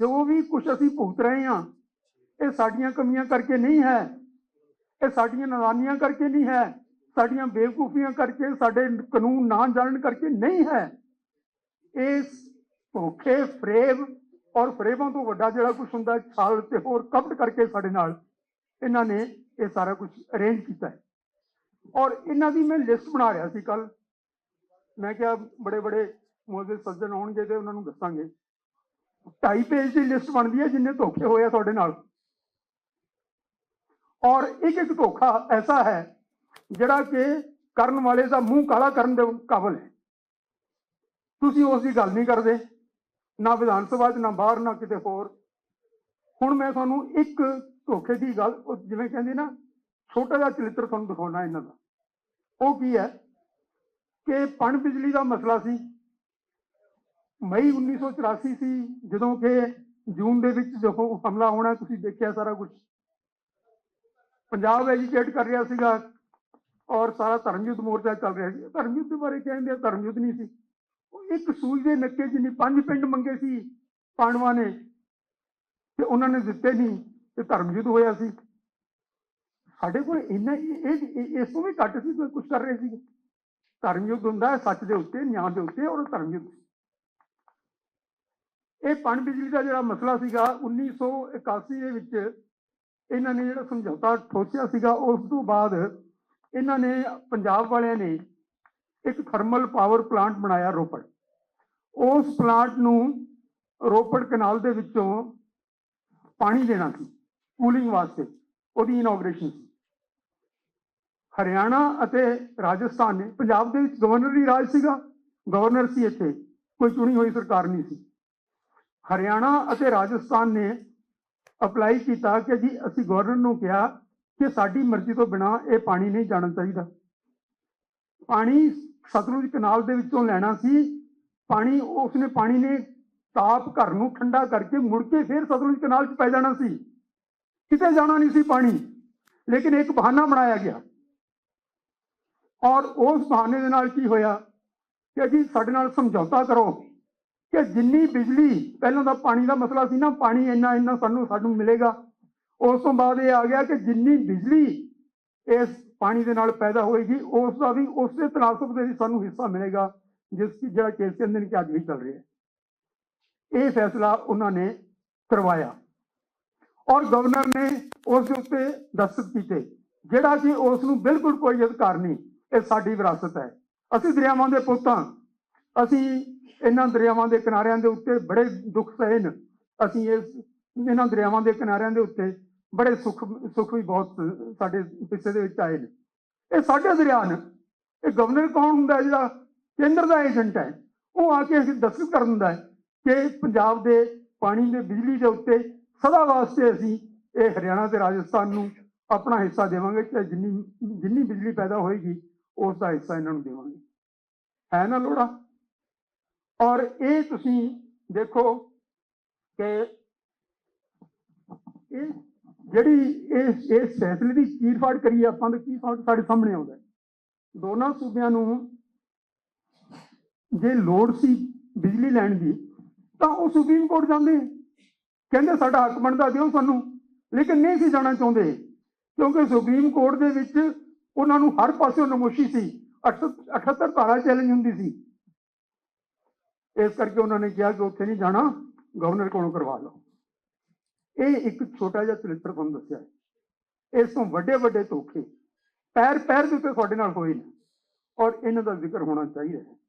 ਜੋ ਵੀ ਕੁਝ ਅਸੀਂ ਭੁਗਤ ਰਹੇ ਹਾਂ। ਇਹ ਸਾਡੀਆਂ ਕਮੀਆਂ ਕਰਕੇ ਨਹੀਂ ਹੈ। ਇਹ ਸਾਡੀਆਂ ਨਾਦਾਨੀਆਂ ਕਰਕੇ ਨਹੀਂ ਹੈ। ਸਾਡੀਆਂ ਬੇਵਕੂਫੀਆਂ ਕਰਕੇ, ਸਾਡੇ ਕਾਨੂੰਨ ਨਾ ਜਾਣਨ ਕਰਕੇ ਨਹੀਂ ਹੈ। ਇਸ ਧੋਖੇ ਫਰੇਬ ਔਰ ਫਰੇਬਾਂ ਤੋਂ ਵੱਡਾ ਜਿਹੜਾ ਕੁਝ ਹੁੰਦਾ, ਛਾਲ ਤੇ ਹੋਰ ਕਪਟ ਕਰਕੇ ਸਾਡੇ ਨਾਲ ਇਹਨਾਂ ਨੇ ਇਹ ਸਾਰਾ ਕੁਝ ਅਰੇਂਜ ਕੀਤਾ ਹੈ। ਔਰ ਇਹਨਾਂ ਦੀ ਮੈਂ ਲਿਸਟ ਬਣਾ ਰਿਹਾ ਸੀ ਕੱਲ ਮੈਂ ਕਿਹਾ ਬੜੇ ਬੜੇ ਮੋਜ਼ੇ ਸੱਜਣ ਆਉਣਗੇ ਤੇ ਉਹਨਾਂ ਨੂੰ ਦੱਸਾਂਗੇ। ਢਾਈ ਪੇਜ ਦੀ ਲਿਸਟ ਬਣਦੀ ਹੈ ਜਿੰਨੇ ਧੋਖੇ ਹੋਏ ਆ ਤੁਹਾਡੇ ਨਾਲ। ਔਰ ਇੱਕ ਇੱਕ ਧੋਖਾ ਐਸਾ ਹੈ ਜਿਹੜਾ ਕਿ ਕਰਨ ਵਾਲੇ ਦਾ ਮੂੰਹ ਕਾਲਾ ਕਰਨ ਦੇ ਕਾਬਲ ਹੈ। ਤੁਸੀਂ ਉਸ ਦੀ ਗੱਲ ਨਹੀਂ ਕਰਦੇ, ਨਾ ਵਿਧਾਨ ਸਭਾ 'ਚ, ਨਾ ਬਾਹਰ, ਨਾ ਕਿਤੇ ਹੋਰ। ਹੁਣ ਮੈਂ ਤੁਹਾਨੂੰ ਇੱਕ ਧੋਖੇ ਦੀ ਗੱਲ, ਉਹ ਜਿਵੇਂ ਕਹਿੰਦੇ ਨਾ, ਛੋਟਾ ਜਿਹਾ ਚਰਿੱਤਰ ਤੁਹਾਨੂੰ ਦਿਖਾਉਣਾ ਇਹਨਾਂ ਦਾ। ਉਹ ਕੀ ਹੈ ਕਿ ਪਣ ਬਿਜਲੀ ਦਾ ਮਸਲਾ ਸੀ। ਮਈ 1984 ਸੀ ਜਦੋਂ ਕਿ ਜੂਨ ਦੇ ਵਿੱਚ ਜਦੋਂ ਹਮਲਾ ਹੋਣਾ, ਤੁਸੀਂ ਦੇਖਿਆ ਸਾਰਾ ਕੁਝ ਪੰਜਾਬ ਐਜੀਟੇਟ ਕਰ ਰਿਹਾ ਸੀਗਾ ਔਰ ਸਾਰਾ ਧਰਮਯੁੱਧ ਮੋਰਚਾ ਚੱਲ ਰਿਹਾ ਸੀ। ਧਰਮ ਯੁੱਧ ਬਾਰੇ ਕਹਿੰਦੇ ਆ ਧਰਮ ਨਹੀਂ ਸੀ। ਉਹ ਇੱਕ ਸੂਈ ਦੇ ਨੱਕੇ ਜਿੰਨੀ ਪੰਜ ਪਿੰਡ ਮੰਗੇ ਸੀ ਪਾਂਡਵਾਂ ਨੇ, ਤੇ ਉਹਨਾਂ ਨੇ ਦਿੱਤੇ ਨਹੀਂ, ਤੇ ਧਰਮ ਯੁੱਧ ਹੋਇਆ ਸੀ। ਸਾਡੇ ਕੋਲ ਇੰਨਾ ਇਹ ਇਸ ਤੋਂ ਵੀ ਘੱਟ ਸੀ ਕੁਝ ਕਰ ਰਹੇ ਸੀ। ਧਰਮ ਯੁੱਧ ਹੁੰਦਾ ਸੱਚ ਦੇ ਉੱਤੇ, ਨਿਆਂ ਦੇ ਉੱਤੇ ਔਰ ਧਰਮ ਯੁੱਧ ਇਹ ਪਣ ਬਿਜਲੀ ਦਾ ਜਿਹੜਾ ਮਸਲਾ ਸੀਗਾ 1981 ਦੇ ਵਿੱਚ ਇਹਨਾਂ ਨੇ ਜਿਹੜਾ ਸਮਝੌਤਾ ਠੋਕਿਆ ਸੀਗਾ, ਉਸ ਤੋਂ ਬਾਅਦ ਇਹਨਾਂ ਨੇ ਪੰਜਾਬ ਵਾਲਿਆਂ ਨੇ ਇੱਕ ਥਰਮਲ ਪਾਵਰ ਪਲਾਂਟ ਬਣਾਇਆ ਰੋਪੜ। ਉਸ ਪਲਾਂਟ ਨੂੰ ਰੋਪੜ ਕਨਾਲ ਦੇ ਵਿੱਚੋਂ ਪਾਣੀ ਦੇਣਾ ਸੀ ਕੂਲਿੰਗ ਵਾਸਤੇ, ਉਹਦੀ ਇਨੋਗ੍ਰੇਸ਼ਨ ਸੀ। ਹਰਿਆਣਾ ਅਤੇ ਰਾਜਸਥਾਨ ਨੇ, ਪੰਜਾਬ ਦੇ ਵਿੱਚ ਗਵਰਨਰ ਹੀ ਰਾਜ ਸੀਗਾ ਗਵਰਨਰ ਸੀ ਇੱਥੇ, ਕੋਈ ਚੁਣੀ ਹੋਈ ਸਰਕਾਰ ਨਹੀਂ ਸੀ। ਹਰਿਆਣਾ ਅਤੇ ਰਾਜਸਥਾਨ ਨੇ ਅਪਲਾਈ ਕੀਤਾ ਕਿ ਜੀ ਅਸੀਂ ਗਵਰਨਰ ਨੂੰ ਕਿਹਾ ਕਿ ਸਾਡੀ ਮਰਜ਼ੀ ਤੋਂ ਬਿਨਾ ਇਹ ਪਾਣੀ ਨਹੀਂ ਜਾਣਾ ਚਾਹੀਦਾ। ਪਾਣੀ ਸਤਲੁਜ ਕਨਾਲ ਦੇ ਵਿੱਚੋਂ ਲੈਣਾ ਸੀ। ਪਾਣੀ, ਉਸਨੇ ਪਾਣੀ ਨੇ ਤਾਪ ਘਰ ਨੂੰ ਠੰਡਾ ਕਰਕੇ ਮੁੜ ਕੇ ਫਿਰ ਸਤਲੁਜ ਕਨਾਲ 'ਚ ਪੈ ਜਾਣਾ ਸੀ। ਕਿਤੇ ਜਾਣਾ ਨਹੀਂ ਸੀ ਪਾਣੀ, ਲੇਕਿਨ ਇੱਕ ਬਹਾਨਾ ਬਣਾਇਆ ਗਿਆ। ਔਰ ਉਸ ਬਹਾਨੇ ਦੇ ਨਾਲ ਕੀ ਹੋਇਆ ਕਿ ਜੀ ਸਾਡੇ ਨਾਲ ਸਮਝੌਤਾ ਕਰੋ। ਕਿ ਜਿੰਨੀ ਬਿਜਲੀ, ਪਹਿਲਾਂ ਦਾ ਪਾਣੀ ਦਾ ਮਸਲਾ ਸੀ ਨਾ, ਪਾਣੀ ਇੰਨਾ ਇੰਨਾ ਸਾਨੂੰ ਸਾਨੂੰ ਮਿਲੇਗਾ। ਉਸ ਤੋਂ ਬਾਅਦ ਇਹ ਆ ਗਿਆ ਕਿ ਜਿੰਨੀ ਬਿਜਲੀ ਇਸ ਪਾਣੀ ਦੇ ਨਾਲ ਪੈਦਾ ਹੋਏਗੀ, ਉਸ ਦਾ ਵੀ ਉਸੇ ਤਨਾਸਬ ਦੇ ਵਿੱਚ ਸਾਨੂੰ ਹਿੱਸਾ ਮਿਲੇਗਾ, ਜਿਸ ਕੀ ਜਿਹੜਾ ਕੇਸ ਕਹਿੰਦੇ ਨੇ ਕਿ ਅੱਜ ਵੀ ਚੱਲ ਰਿਹਾ ਹੈ। ਇਹ ਫੈਸਲਾ ਉਹਨਾਂ ਨੇ ਕਰਵਾਇਆ। ਔਰ ਗਵਰਨਰ ਨੇ ਉਸ ਦੇ ਉੱਤੇ ਦਸਤਖਤ ਕੀਤੇ, ਜਿਹੜਾ ਕਿ ਉਸ ਨੂੰ ਬਿਲਕੁਲ ਕੋਈ ਅਧਿਕਾਰ ਨਹੀਂ, ਇਹ ਸਾਡੀ ਵਿਰਾਸਤ ਹੈ। ਅਸੀਂ ਦਰਿਆਵਾਂ ਦੇ ਪੁੱਤ ਹਾਂ। ਅਸੀਂ ਇਹਨਾਂ ਦਰਿਆਵਾਂ ਦੇ ਕਿਨਾਰਿਆਂ ਦੇ ਉੱਤੇ ਬੜੇ ਦੁੱਖ ਸਹੇ ਨੇ। ਅਸੀਂ ਇਹ, ਇਹਨਾਂ ਦਰਿਆਵਾਂ ਦੇ ਕਿਨਾਰਿਆਂ ਦੇ ਉੱਤੇ ਬੜੇ ਸੁੱਖ ਸੁੱਖ ਵੀ ਬਹੁਤ ਸਾਡੇ ਪਿੱਛੇ ਦੇ ਵਿੱਚ ਆਏ ਨੇ। ਇਹ ਸਾਡੇ ਦਰਿਆ ਨੇ। ਇਹ ਗਵਰਨਰ ਕੌਣ ਹੁੰਦਾ ਜਿਹੜਾ ਕੇਂਦਰ ਦਾ ਏਜੰਟ ਹੈ? ਉਹ ਆ ਕੇ ਅਸੀਂ ਦਸਤਖਤ ਕਰ ਦਿੰਦਾ ਹੈ ਕਿ ਪੰਜਾਬ ਦੇ ਪਾਣੀ ਦੇ ਬਿਜਲੀ ਦੇ ਉੱਤੇ ਸਦਾ ਵਾਸਤੇ ਅਸੀਂ ਇਹ ਹਰਿਆਣਾ ਤੇ ਰਾਜਸਥਾਨ ਨੂੰ ਆਪਣਾ ਹਿੱਸਾ ਦੇਵਾਂਗੇ ਕਿ ਜਿੰਨੀ ਜਿੰਨੀ ਬਿਜਲੀ ਪੈਦਾ ਹੋਏਗੀ, ਉਸ ਦਾ ਹਿੱਸਾ ਇਹਨਾਂ ਨੂੰ ਦੇਵਾਂਗੇ। ਹੈ ਨਾ ਲੋੜਾ? ਔਰ ਇਹ ਤੁਸੀਂ ਦੇਖੋ ਕਿ ਇਹ ਜਿਹੜੀ ਇਹ ਇਸ ਫੈਸਲੇ ਦੀ ਚੀਰਫਾੜ ਕਰੀਏ ਆਪਾਂ ਤਾਂ ਕੀ ਸਾ- ਸਾਡੇ ਸਾਹਮਣੇ ਆਉਂਦਾ ਦੋਨਾਂ ਸੂਬਿਆਂ ਨੂੰ ਜੇ ਲੋੜ ਸੀ ਬਿਜਲੀ ਲੈਣ ਦੀ, ਤਾਂ ਉਹ ਸੁਪਰੀਮ ਕੋਰਟ ਜਾਂਦੇ। ਕਹਿੰਦੇ ਸਾਡਾ ਹੱਕ ਬਣਦਾ, ਦਿਓ ਸਾਨੂੰ। ਲੇਕਿਨ ਨਹੀਂ ਸੀ ਜਾਣਾ ਚਾਹੁੰਦੇ, ਕਿਉਂਕਿ ਸੁਪਰੀਮ ਕੋਰਟ ਦੇ ਵਿੱਚ ਉਹਨਾਂ ਨੂੰ ਹਰ ਪਾਸਿਓਂ ਨਮੋਸ਼ੀ ਸੀ। 78 ਧਾਰਾ ਚੈਲੰਜ ਹੁੰਦੀ ਸੀ। ਇਸ ਕਰਕੇ ਉਹਨਾਂ ਨੇ ਕਿਹਾ ਕਿ ਉੱਥੇ ਨਹੀਂ ਜਾਣਾ ਗਵਰਨਰ ਕੋਲੋਂ ਕਰਵਾ ਲਓ। ਇਹ ਇੱਕ ਛੋਟਾ ਜਿਹਾ ਚਰਿੱਤਰ ਤੁਹਾਨੂੰ ਦੱਸਿਆ ਇਸ ਤੋਂ ਵੱਡੇ ਵੱਡੇ ਧੋਖੇ ਪੈਰ ਪੈਰ ਦੇ ਉੱਤੇ ਤੁਹਾਡੇ ਨਾਲ ਹੋਏ ਨੇ ਔਰ ਇਹਨਾਂ ਦਾ ਜ਼ਿਕਰ ਹੋਣਾ ਚਾਹੀਦਾ ਹੈ।